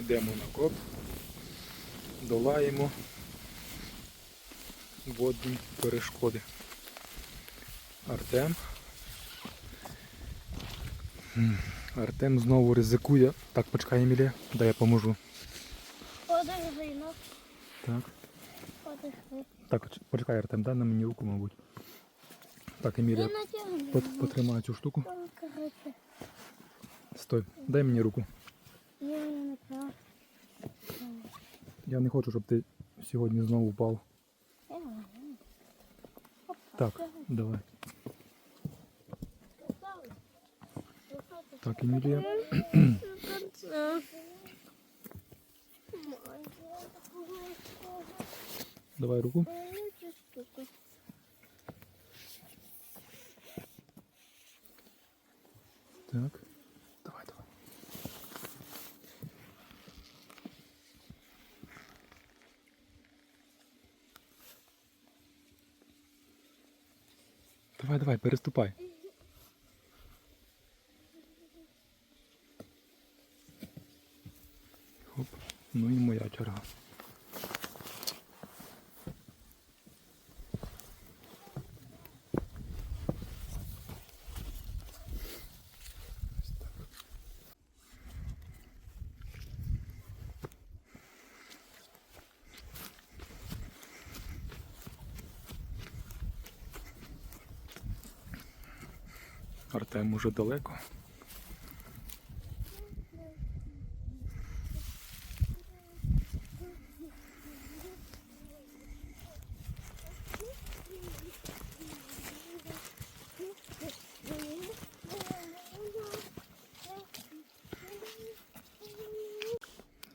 йдемо на коп, долаємо водні перешкоди. Артем. Артем знову ризикує. Так, почекай, Емілія, дай я поможу. Ну, Так. Так, поч- почекай, Артем, дай на мені руку, мабуть. Так, Емілія, потримай цю штуку. Стой, дай мені руку. Я не хочу, щоб ти сьогодні знову впав. Я не знаю. Опа, Так, тягну. давай. Поставлю. Виходить. Так, Емілія. Конце. Давай руку. Давай, давай, переступай. Хоп. Ну і моя черга. Артем уже далеко.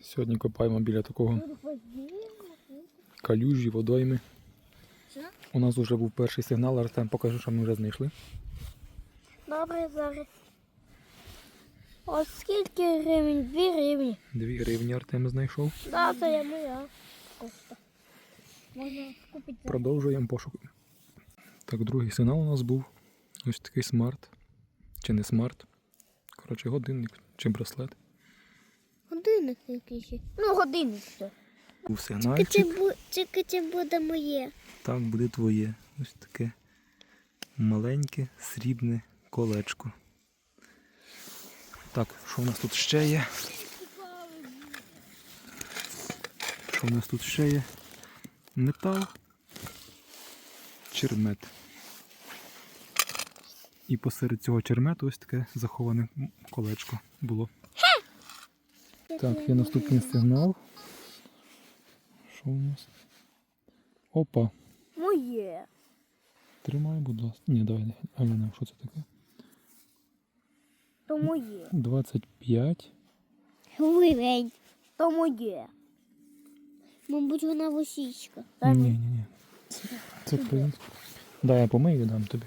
Сьогодні копаємо біля такого калюжі, водойми. У нас вже був перший сигнал, Артем покажи, що ми вже знайшли. Добре, зараз. Ось скільки гривень? Дві гривні. Дві гривні Артем знайшов. Да, це я моя. Кофта. Можна купити. Продовжуємо пошук. Так, другий сигнал у нас був ось такий смарт. Чи не смарт. Коротше, годинник чи браслет. Годинник якийсь. Ну, годинник все. Був сигнальчик. Тільки це буде моє. Так, буде твоє. Ось таке маленьке срібне колечко. Так, що в нас тут ще є? Що в нас тут ще є? Метал, чермет. І посеред цього чермету ось таке заховане колечко було. Так, є наступний сигнал. Що у нас? Опа. Моє. Тримай, будь ласка. Ні, давай, Аліна, що це таке? То моє. 25. Гривень. То моє. Мабуть, вона восічка. Ні, ні, ні. Це, це принц. Дай я помию і дам тобі.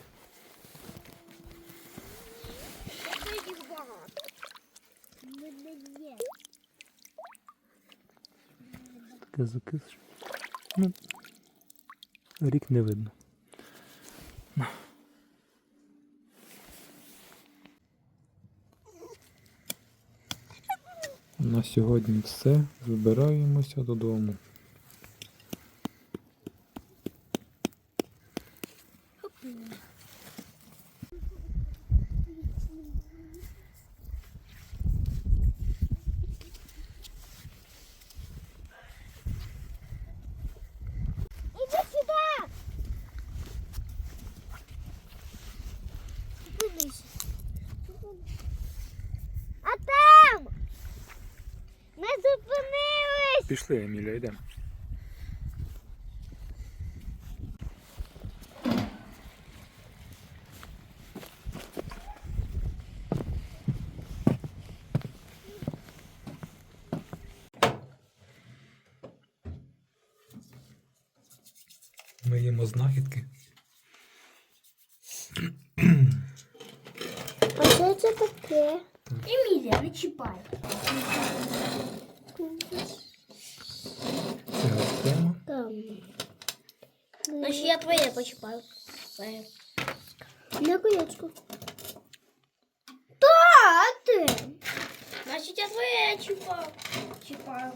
Таке закис. Ну, рік не видно. На сьогодні все. Збираємося додому. Пішли, Еміля, йдемо. Ми їмо знахідки. А що це таке? Емілія, не чіпай. Це Артема. Там. Значить, я твоє почіпаю. На колечку. Та ти. Значить, я твоє чіпав. Чіпав.